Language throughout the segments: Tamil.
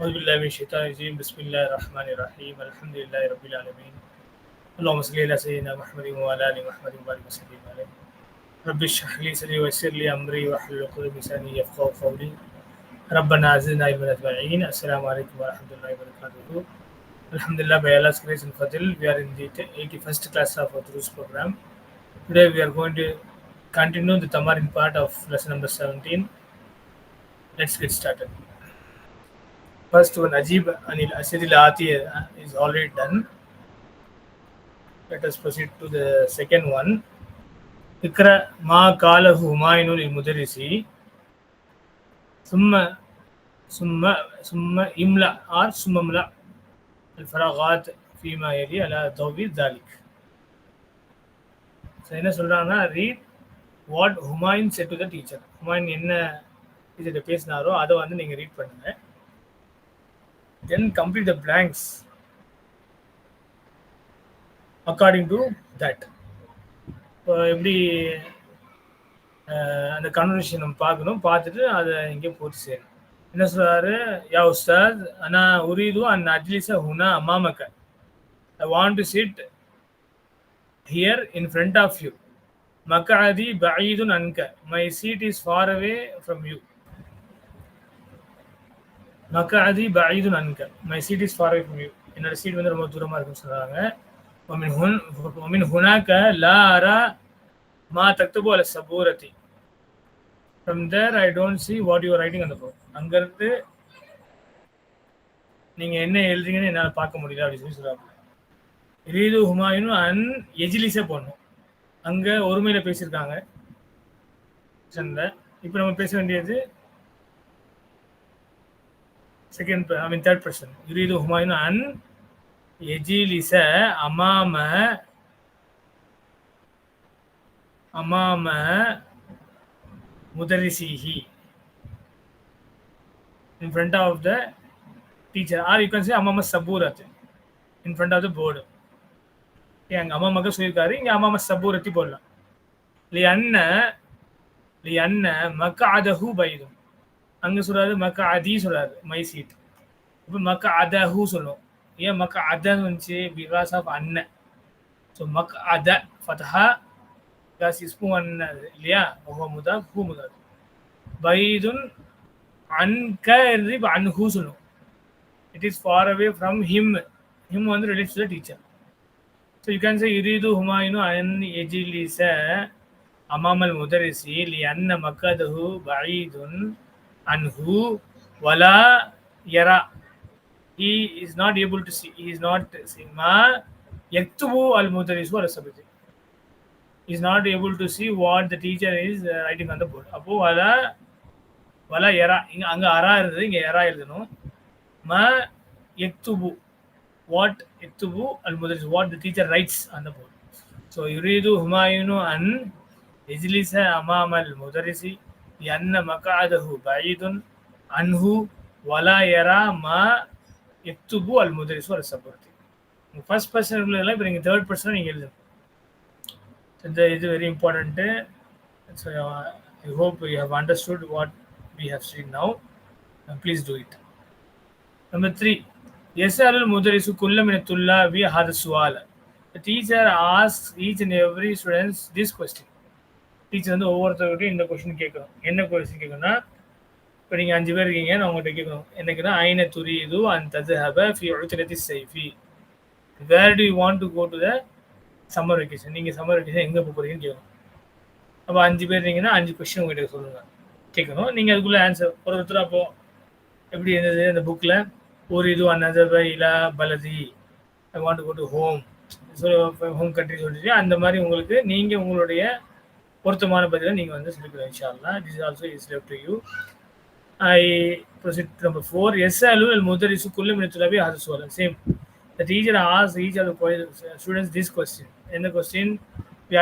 أعوذ بالله من الشيطان الرجيم بسم الله الرحمن الرحيم الحمد لله رب العالمين اللهم صل على سيدنا محمد وعلى ال محمد وبارك وسلم عليه رب اشرح لي صدري ويسر لي امري واحلل عقدة من لساني يفقهوا قولي ربنا زدنا علما اجمعين السلام عليكم ورحمه الله وبركاته Alhamdulillah, by Allah's grace and fadl, we are in the 81st class of our Durus program. Today we are going to continue the Tamarin part of lesson number 17. Let's get started. First one, Ajib Anil Asiril Ati is already done. Let us proceed to the second one. Ikra ma kalahu humayunul mudarisi. Summa summa summa imla or summamla al-faraghat fima yali ala tawbir dalik. So என்ன சொல்கிறாங்கன்னா read what Humayun said to the teacher Humayun என்ன டீச்சர்கிட்ட பேசினாரோ அதை வந்து நீங்கள் ரீட் பண்ணுங்கள் then complete the blanks according to that இப்போ எப்படி அந்த கன்வர்சேஷன் நம்ம பார்க்கணும் பார்த்துட்டு அதை இங்கே போட்டு செய்யணும் என்ன சொல்கிறாரு யா உஸ்தாத் அனா உரீது அன் அஜ்லிச ஹுனா அம்மாமக்க I want to sit here in front of you மக்காதி பயிது அன்க. My seat is far away from you மக்காதி பயிது நன்க my seat is far from you என்னோட சீட் வந்து ரொம்ப தூரமாக இருக்குன்னு சொல்றாங்க. ஒமின் ஹுன் ஒமின் ஹுனாக்க லாரா மா தக்துபோ அல்ல சபூரதி from there I don't see what you writing அந்த புக் அங்கிருந்து நீங்க என்ன எழுதுறீங்கன்னு என்னால் பார்க்க முடியல அப்படின்னு சொல்லி சொல்கிறாங்க ரீது ஹுமாயூனும் அன் எஜிலிஸே போடணும். அங்கே ஒருமையில் பேசியிருக்காங்க. இப்போ நம்ம பேச வேண்டியது second I mean third person யுரீது Humayun அன் எஜிலிச அமாம அமாம mudarisihi. In front of the teacher. Or you can say amama saburati in front of the board. அங்கே அங்க அம்மா மக சொல்லியிருக்காரு இங்கே அம்மா சபூரத்தி போடலாம் லி அண்ண லி அண்ண மக்க அதஹு பைதும் அங்க சொல்றாரு மக்க அதி சொல்றாரு மை சீட் இப்போ மக்க அதஹு சொல்லும். ஏன் மக்க அதன்னு வந்துச்சு? பிகாஸ் ஆஃப் அண்ணன் ஸோ மக் அத ஃபதஹா பிகாஸ் இஸ்மு அண்ணன் இல்லையா? ஒஹோ முதா ஹூ முதா பைதுன் அன்க இருந்து இப்போ அன்ஹூ சொல்லும். It is far away from him him வந்து relates to the teacher so you can say இரிது ஹுமாயினு அன் எஜிலிச அமாமல் முதரிசி லி அன்ன மக்கதஹு பைதுன் அன்ஹு வலா யரா he is not able to see he is not seeing ma yaktubu al mudarisu ala sabiti is not able to see what the teacher is uh, writing on the board அப்போ வல வல எரா இங்க அங்க அரா இருந்தது இங்க எரா எழுதணும் ம எக்துபு வாட் எக்துபு அல் முதலிஸ் what the teacher writes on the board so யுரீது ஹுமாயூனு அன் எஜ்லிச அமாமல் முதரிசி அன்ன மகாதஹு பஈதுன் அன்ஹு வலா எரா ம எக்துபு அல் முதரிசு அல் சபர்த்தி ஃபர்ஸ்ட் பர்சன் எல்லாம் இப்போ நீங்கள் தேர்ட் பர்சன் நீங்கள் எழுதணும். இந்த இது very important so I hope you have understood what we have seen now please do it number three S அல் முதரிசு குல்லமின துல்லா வி ஹாத சுவால teacher as each and every students this question teacher வந்து ஒவ்வொருத்தருக்கிட்டையும் இந்த கொஸ்டின் கேட்கணும். என்ன கொஸ்டின் கேட்கணும்னா இப்போ நீங்கள் அஞ்சு பேர் இருக்கீங்க நான் உங்கள்கிட்ட கேட்கணும். என்னக்குன்னா ஐன துரி இது அண்ட் தது ஹப ஃபி ஒழுத்திரத்தி சேஃபி. Where do you want to go to the summer vacation நீங்கள் சம்மர் வெக்கேஷன் எங்கே போக போகிறீங்கன்னு கேட்கணும். அப்போ அஞ்சு பேர் இருந்தீங்கன்னா அஞ்சு கொஸ்டின் உங்கள்கிட்ட சொல்லுங்கள் கேட்கணும். நீங்கள் அதுக்குள்ளே ஆன்சர் ஒரு ஒருத்தர் அப்போ எப்படி இருந்தது அந்த புக்கில் ஒரு இது அனதப இலா பலதி. I want go to home so home country சொல்லிட்டு அந்த மாதிரி உங்களுக்கு நீங்கள் உங்களுடைய பொருத்தமான பதிலை நீங்கள் வந்து சொல்லிக்கலாம் இன்ஷால்லா this also is left to you I proceed number four S அலு அல் முதரிசு குல்லும் இனத்துலவே அது சொல்லலாம் same the teacher as each of students this question என்ன கொஸ்டின்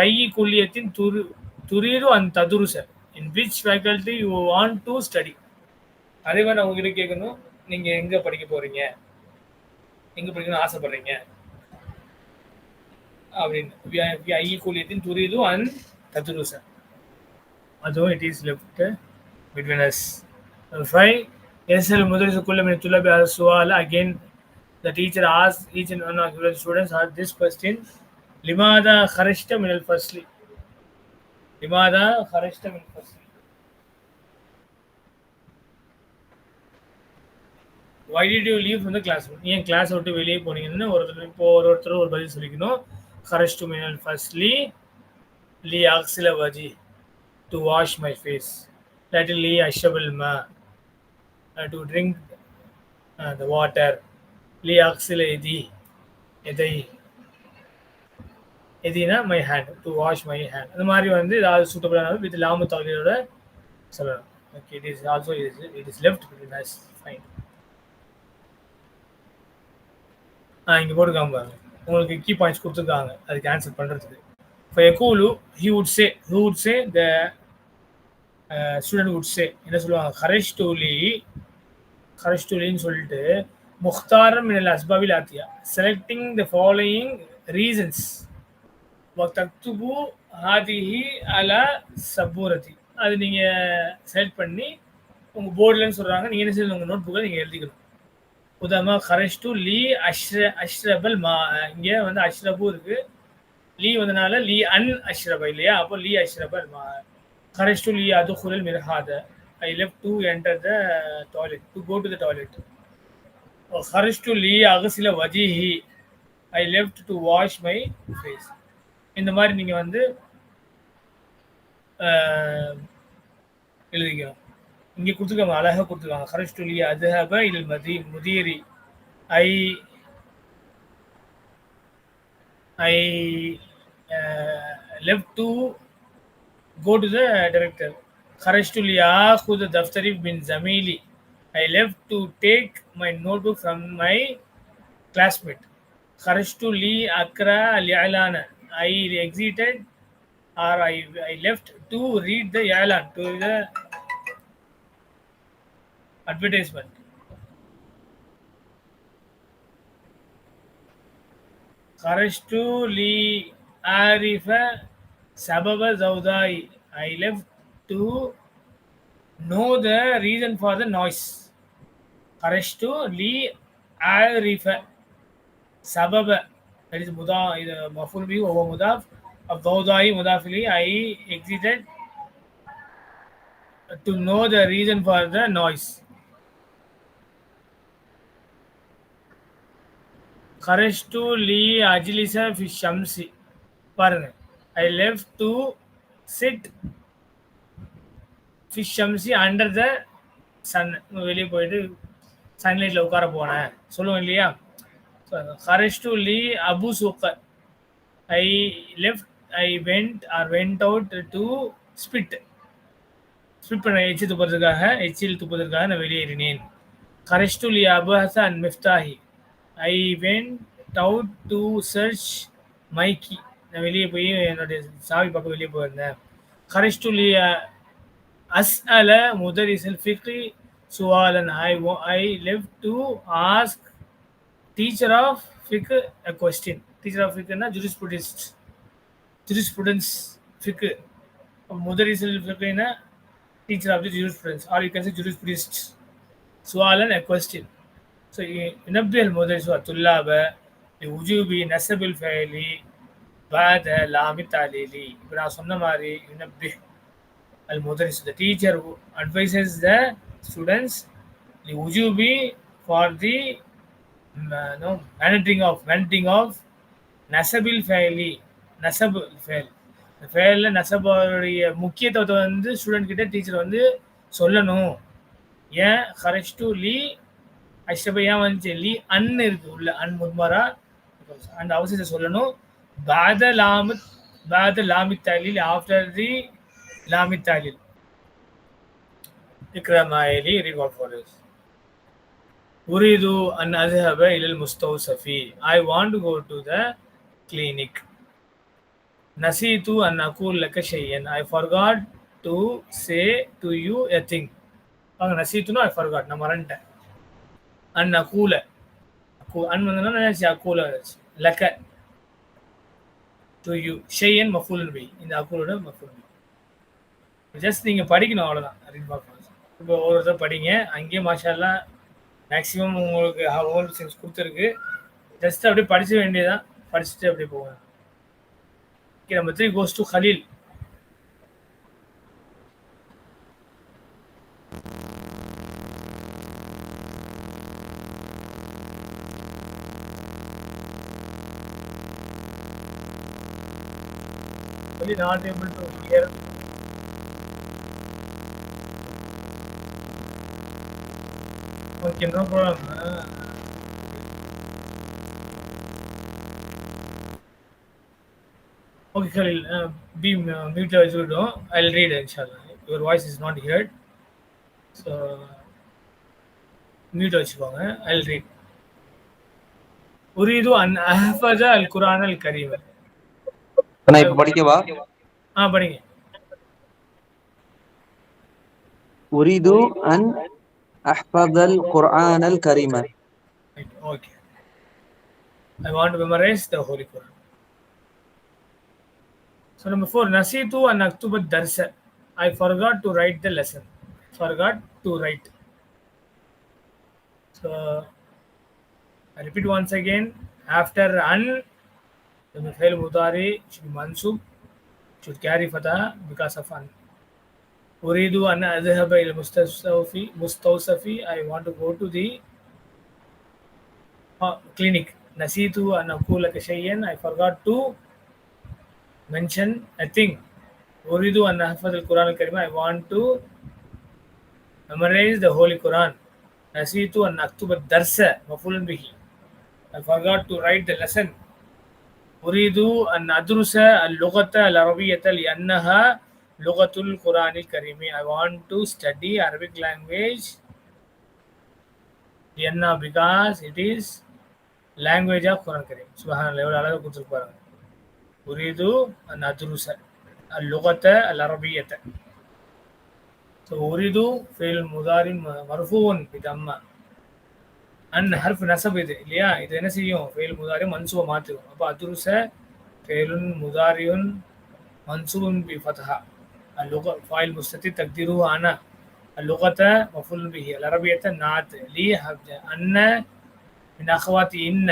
ஐஇ குல்லியத்தின் துரு துரியது அண்ட் ததுரு sir in which faculty you want to study அதே மாதிரி நான் உங்ககிட்ட கேட்கணும் நீங்க எங்கே படிக்க போறீங்க? எங்கே படிக்கணும்னு ஆசைப்படுறீங்க? அப்படின்னு. ஐஇ குல்லியத்தின் துரியது அண்ட் துரிது அன் ததுருச அதுவும் it is left between us five يسأل المدرس كل من الطلاب هذا السؤال again the teacher asks each and one of the students ask this question لماذا خرجت من الفصل لماذا خرجت من الفصل why did you leave from the classroom ஏன் கிளாஸ் விட்டு வெளியே போனீங்கன்னு ஒருத்தர் இப்போ ஒரு ஒருத்தர் ஒரு பதில் சொல்லிக்கணும் خرجت من الفصل لأغسل وجهي to wash my face that لي أشرب الماء uh, to drink uh, the water لأغسل يدي يدي எதினா my hand to wash my hand அந்த மாதிரி வந்து ஏதாவது சூட்டபிளான வித் லாமு தாலியோட சொல்லலாம் okay it is also it is it is left nice fine ஆ இங்கே போட்டுக்காம பாருங்க உங்களுக்கு கீ பாயிண்ட்ஸ் கொடுத்துருக்காங்க அதுக்கு ஆன்சர் பண்ணுறதுக்கு இப்போ எக்கூலு he would say who would say the student would say என்ன சொல்லுவாங்க? ஹரேஷ் டூலி ஹரேஷ் டூலின்னு சொல்லிட்டு முக்தாரம் மினல் அஸ்பாவில் ஆத்தியா. செலக்டிங் த ஃபாலோயிங் ரீசன்ஸ் தக்துபு ஹாதிஹி அல சபூரதி. அது நீங்கள் செலக்ட் பண்ணி உங்கள் போர்டில்னு சொல்கிறாங்க நீங்கள் என்ன செய்யணும்? உங்கள் நோட் புக்கை நீங்கள் எழுதிக்கணும். உதாரணமாக கரெஸ்டு லீ அஷ்ர அஷ்ரபல் மா இங்கே வந்து அஷ்ரபு இருக்குது லீ வந்தனால லீ அன் அஷ்ரப இல்லையா? அப்போ லீ அஷ்ரபல் மா டு லீ அது குரல் மிர்ஹாத I left to enter the toilet to go to the toilet கரெஸ்டு லீ அகசில வஜிஹி. I left to wash my face இந்த மாதிரி நீங்கள் வந்து எழுதிக்கணும். இங்கே கொடுத்துருக்காங்க அழகாக கொடுத்துருக்காங்க. லீ அதுஹப இல் மதி முதியரி I I I left to go to the director. Kharashtul the Daftari bin Zamili. I left to take my notebook from my classmate. Kharashtul Akra Al-Yalana. I exited or I, I left to read the Yalan to the advertisement. Kharashtu li Arifa Sababa Zaudai. I left to know the reason for the noise. Arashtu Li Arifa Sababa. That is Muda, is Maful Bi over Mudaf. Of Zaudai Mudafili, I exited to know the reason for the noise. Kharashtu li ajlisa fi shamsi. பாருங்க. ஐ லெவ் டு சிட் ஃபிஷ் அம்சி அண்டர் த சன் வெளியே போயிட்டு சன்லைட்டில் உட்கார போனேன். சொல்லுவேன் இல்லையா? ஹரஷ் டு லீ அபு sugar I left I went or went out to spit spit பண்ண எச்சி துப்புறதுக்காக எச்சில் துப்புவதற்காக நான் வெளியேறினேன் ஹரஷ் டு லி அபஹச and மிஃப்தாஹி I went out to search my key நான் வெளியே போய் என்னுடைய சாவி பக்கம் வெளியே போயிருந்தேன் கரெஸ்டு லி அஸ் அல முதரிசல் ஃபிக்ரி சுவாலன் I I love to ask teacher of fig a question teacher of ஃபிக்னா ஜூரிஸ்புடிஸ்ட் jurisprudence fig முதரிசல் ஃபிக்னா teacher of the jurisprudence, or you can say jurisprudence. سؤالا a question. So ينبه المدرس والطلاب لوجوب نسب الفعل பாத லாமி தாலிலி இப்போ நான் சொன்ன மாதிரி யுனப்பி அல் முதரிஸ் the teacher advises the students the உஜூபி for the no maintaining of maintaining of நசபில் ஃபேலி நசப் ஃபேல் ஃபேலில் நசபோடைய முக்கியத்துவத்தை வந்து ஸ்டூடெண்ட் கிட்ட டீச்சர் வந்து சொல்லணும். ஏன்? ஹரஷ் டு லீ அஷ்டபையா வந்துச்சு. லீ அன் இருக்கு உள்ள அன் முத்மரா அந்த அவசியத்தை சொல்லணும். பாத லாமு பாத Lammy தாலில் after the Lammy தாலில் இக்ரமாயலி reward for this أريد أن أذهب إلى المستوصف I want to go to the clinic நசீத்து an அகூல் லக்க ஷையன் I forgot to say to you a thing அவங்க நசீத்துனா ஐ ஃபர்காட் நான் மறந்துட்டேன் அன் அகூல அக்கூ அன் வந்தனா நினைச்சு அக்கூல லக்க டு யூ ஷையன் மஃபூலன் பை இந்த அக்கூலோட மஃபூலன் பை ஜஸ்ட் நீங்கள் படிக்கணும் அவ்வளோதான் அப்படின்னு பார்க்கணும். இப்போ ஒரு இடத்துல படிங்க. அங்கேயே மாஷாலாம் மேக்ஸிமம் உங்களுக்கு ஹோல் சென்ஸ் கொடுத்துருக்கு. ஜஸ்ட் அப்படியே படிச்ச வேண்டியதான் படிச்சுட்டு அப்படியே போவேன் okay number three goes to Khalil really not able to hear. Okay, no problem. Uh, okay, Khalil, uh, be uh, mute as you know I'll read inshallah. Your voice is not heard. So, mute வச்சுக்கோங்க I'll read. أريد أن أحفظ القرآن الكريم அண்ணா இப்ப படிக்கவா ஆ படிங்க உரிது அன் அஹ்ஃபதல் குர்ஆனல் கரீம okay I want to memorize the holy Quran So number four, Nasitu and Aktubat Darsa. I forgot to write the lesson. Forgot to write. So I repeat once again. After an the Mufhail Mudari should be mansub, should carry fatah because of an. أريد أن أذهب إلى المستوصفي مستوصفي I want to go to the uh, clinic نسيت أن أقول لك شيئا I forgot to mention a thing أريد أن أحفظ القرآن الكريم I want to memorize the Holy Quran نسيت أن أكتب الدرس مفعول به I forgot to write the lesson உரிது அன் அதுருச அல் லுகத்த அல் அரபியத்தல் என்னஹா லுகத்துல் குரானில் கரீமி I want to study Arabic language என்ன because it is language of Quran கரீம் சுபஹான் எவ்வளோ அழகாக கொடுத்துருப்பாருங்க உரிது அன் அதுருச அல் லுகத்த அல் அரபியத்தை ஸோ உரிது ஃபெயில் முதாரின் மர்ஃபூன் இது அம்மா அன் ஹர்ஃப் நசப் இது இல்லையா இது என்ன செய்யும் ஃபெயில் முதாரி மன்சுவை மாற்றிடும் அப்போ அதுருச ஃபெயிலுன் முதாரியுன் மன்சூபுன் B ஃபத்ஹா اللغة فاعل مستتر تقديره أنا اللغة مفعول به العربية نعت لي حفظ أن من أخوات إن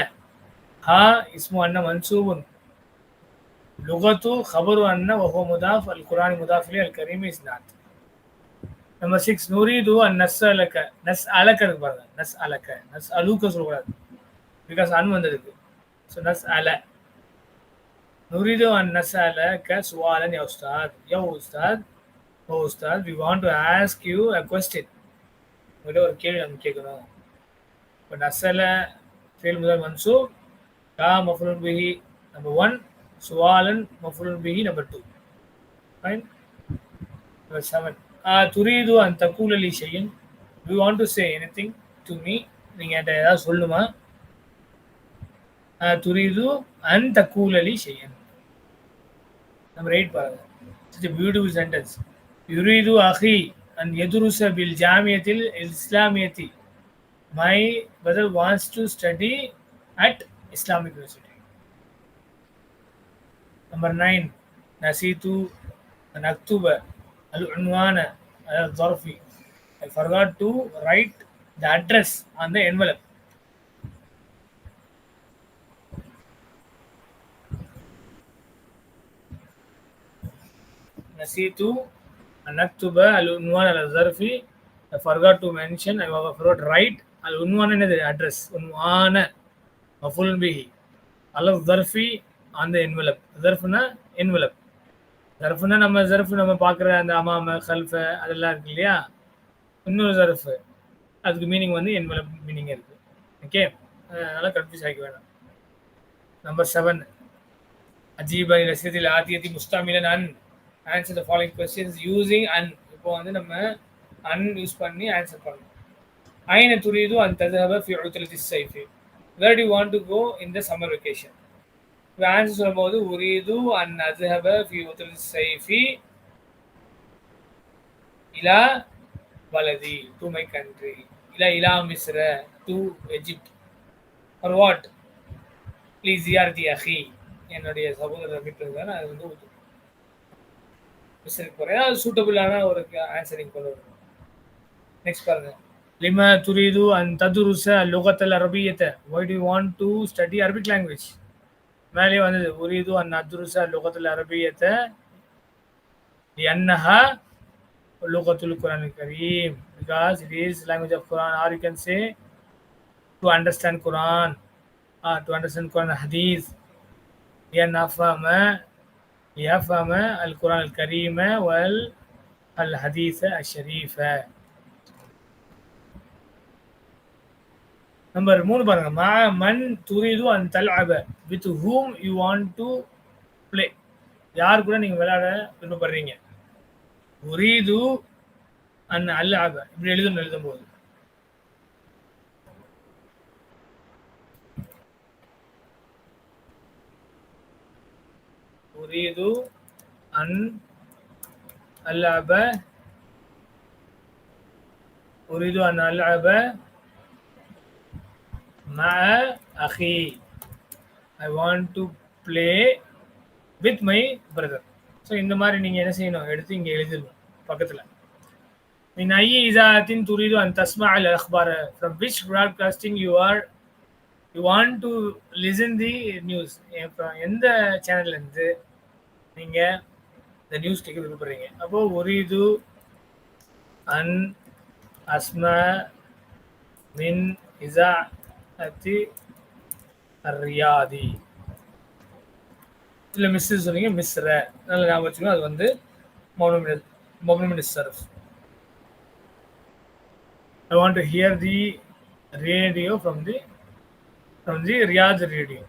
ها اسم أن منسوب لغة خبر أن وهو مضاف القرآن مضاف إليه الكريم is not number six நுரீது நஸ் அலக்க நஸ் அலக்க இருக்கு பாருங்க. நஸ் அலக்க நஸ் அலுக்க சொல்லக்கூடாது. பிகாஸ் அன் வந்திருக்கு. ஸோ நஸ் அல நுரீது அண்ட் நஸ் அலக்க சுவாலன் யோ உஸ்தாத் யோ உஸ்தாத் ஓ Ustad we want to ask you a question உங்கள்கிட்ட ஒரு கேள்வி நம்ம கேட்கணும். இப்போ நசல ஃபீல் முதல் மன்சூப் கா மஃபுல் பிஹி நம்பர் ஒன் சுவாலன் மஃபுல் பிஹி number two five number seven துரிது அந்த தக்கூலி செய்யும். You want to say anything to me நீங்கள் என்கிட்ட ஏதாவது சொல்லுமா? துரிது அன் தக்கூலி செய்யும். நம்ம ரைட் பாருங்க. இட்ஸ் பியூட்டிஃபுல் சென்டென்ஸ் யுரிது அஹி அண்ட் எதுருச பில் ஜாமியத்தில் இஸ்லாமியத்தி. My brother wants to study at Islamic university number nine நசீத்து நக்துப அல் உன்வான على الظرف I forgot to write the address on the envelope نسيت أن أكتب العنوان على الظرف I forgot to mention I forgot to write العنوان என்னது address عنوان مفعول به على الظرف on the envelope ظرفنا envelope ஜரஃப்னா நம்ம ஜரஃப் நம்ம பார்க்குற அந்த அமாம ஹல்ஃப அதெல்லாம் இருக்கு இல்லையா? இன்னொரு ஜரஃப். அதுக்கு மீனிங் வந்து என்வலப் மீனிங் இருக்கு. ஓகே அதனால கன்ஃபியூஸ் ஆகிக்க வேணாம். நம்பர் செவன் அஜீப் அலி ரசீதில் ஆத்தியத்தி முஸ்தாமிலன். An answer the following questions using an இப்போ வந்து நம்ம அன் யூஸ் பண்ணி ஆன்சர் பண்ணணும். ஐன துரியுது அன் ததஹப ஃபி உத்தலத்தி Saifee where do want to go in the summer vacation France answer சொல்லும்போது உரீது அன் அஸ்ஹப ஃபி உத்ரி சைஃபி இலா பலதி டு மை கண்ட்ரி இலா இலா மிஸ்ர to Egypt for what please தி அஹி. என்னுடைய சகோதரர் மீட்டு அது வந்து மிஸ்டருக்கு போகிறேன் அது சூட்டபுளான ஒரு ஆன்சரிங் கொண்டு வரும் நெக்ஸ்ட் பாருங்க. லிம துரிது அன் ததுருச லுகத்தல் அரபியத்தை? Why to want to study Arabic language மேலே வந்தது உரிது an அத்ருச லுகத்தல் அரபியத்தை لأنها لغة القرآن الكريم because it is language of Quran or you can say to understand Quran or to understand Quran Hadith لنفهم ليفهم القرآن الكريم والحديث الشريف number மூணு பாருங்க. மா மண் துரிது அன் தல்அப with whom you want to play யார் கூட நீங்க விளையாட விருப்பப்படுறீங்க? உரீது அல் அல்லாப இப்படி எழுதணும் எழுதும் போது உரீது அன் அல்லாப உரீது அன் அல்லாப مع أخي I want to play with my brother so இந்த மாதிரி நீங்கள் என்ன செய்யணும் எடுத்து இங்கே எழுதிடணும் பக்கத்தில் من أي إذاعة تريد أن تسمع الأخبار from which broadcasting you are you want to listen the news இப்போ எந்த சேனல்லேருந்து நீங்கள் இந்த நியூஸ் கேட்க விருப்பப்படுறீங்க அப்போ ஒரு இது அன் அஸ்ம மின் இசா அத்தி ரியாதி இல்லை மிஸ் சொன்னீங்க மிஸ்ர நல்ல ஞாபகம் வச்சுக்கோங்க அது வந்து மௌனமின் மௌனமின் surf I want to hear the radio from the from the Riyadh radio.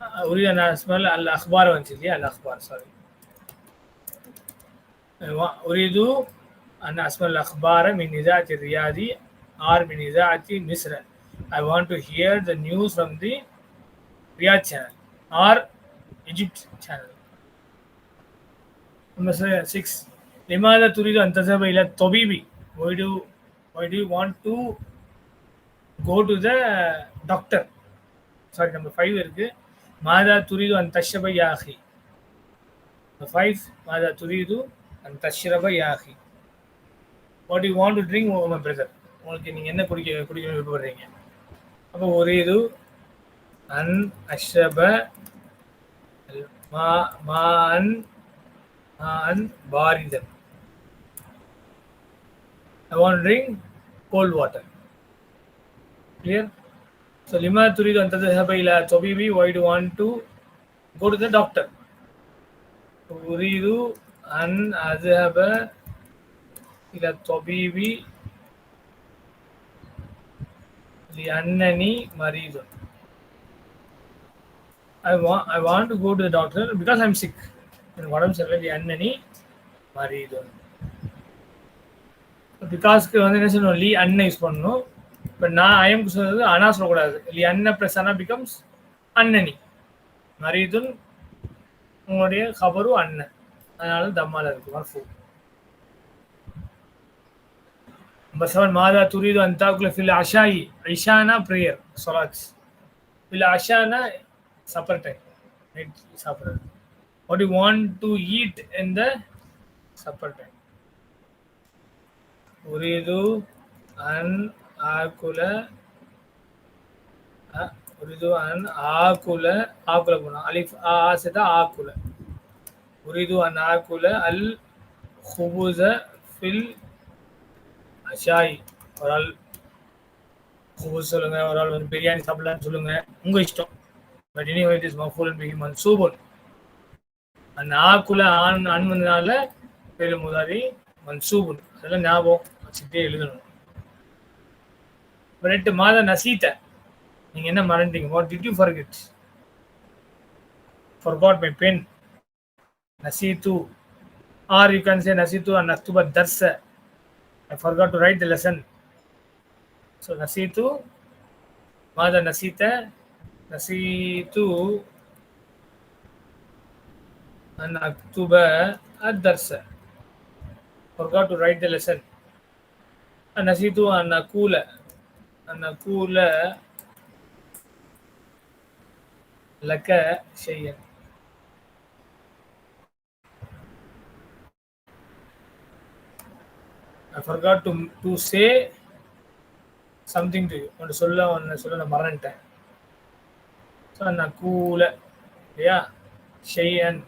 Uh, أريد أن أسمع الأخبار وأنت الأخبار sorry. أريد أن أسمع الأخبار من إذاعة الرياض or من إذاعة مصر. I want to hear the news from the Riyadh channel or Egypt channel. Number six. لماذا تريد أن تذهب إلى الطبيب? Why do why do you want to go to the doctor? Sorry, number five இருக்கு. ماذا تريد أن تشرب يا أخي? Number five. ماذا تريد أن تشرب يا أخي? What do you want to drink, oh, my brother? உங்களுக்கு நீங்கள் என்ன குடிக்க குடிக்கணும்னு விருப்பப்படுறீங்க அப்போ ஒரு இது அன் அஷப மா மா அன் மா அன் பாரிதன் I want to drink cold water. Clear? So lima turidu an tadhhaba ila tabibi why do you want to go to the doctor? Turidu an adhhaba ila tabibi அன்னனி மரீது ஐ வா I want to go to doctor because I sick எனக்கு உடம்பு சரியில்லை அன்னனி மரீது பிகாஸ்க்கு வந்து என்ன சொல்லணும்? லீ அண்ணன் யூஸ் பண்ணணும். இப்போ நான் ஐஎம்க்கு சொல்றது அண்ணா சொல்லக்கூடாது. லீ அன்ன ப்ளஸ் அண்ணா பிகம்ஸ் அன்னனி மரீதுன் உங்களுடைய கபரும் அண்ணன் அதனால தம்மால இருக்கு. மர்ஃபூ பசவன் மாதா துரிது அந்தாக்குல ஃபில் அஷாயி ஐஷானா ப்ரேயர் சொலாத் ஃபில் அஷானா சப்பர் டைம் நைட் சாப்பிட்றது what you want to eat in the supper time உரிது அன் ஆக்குல உரிது அன் ஆக்குல ஆக்குல போனோம் அலிஃப் ஆ ஆசை ஆக்குல உரிது அன் ஆக்குல அல் ஹுபுச ஃபில் அஷாய் ஒரு ஆள் குபூர் சொல்லுங்க ஒரு ஆள் வந்து பிரியாணி சாப்பிடலான்னு சொல்லுங்க. உங்க இஷ்டம். பட் இனி இட் இஸ் மஃபூலன் பிஹி மன்சூபன் அந்த ஆக்குள்ள ஆண் ஆண் வந்ததுனால பேரு முதாரி மன்சூபன் அதெல்லாம் ஞாபகம் வச்சுட்டே எழுதணும். ரெண்டு மாதம் நசீத்த. நீங்க என்ன மறந்துட்டீங்க? What did you forget forgot my pen Nasitu. Or you can say Nasitu and Naktuba தர்ச. I forgot to write the lesson. So nasitu, mada nasita, nasitu an aktuba ad-darsa. Forgot to write the lesson. Nasitu an akula, an akula laka shayyan. I forgot to to say something to you ஒன்று சொல்ல ஒன்று சொல்ல நான் மறந்துட்டேன். ஸோ நான் கூல இல்லையா? ஷெய்யன்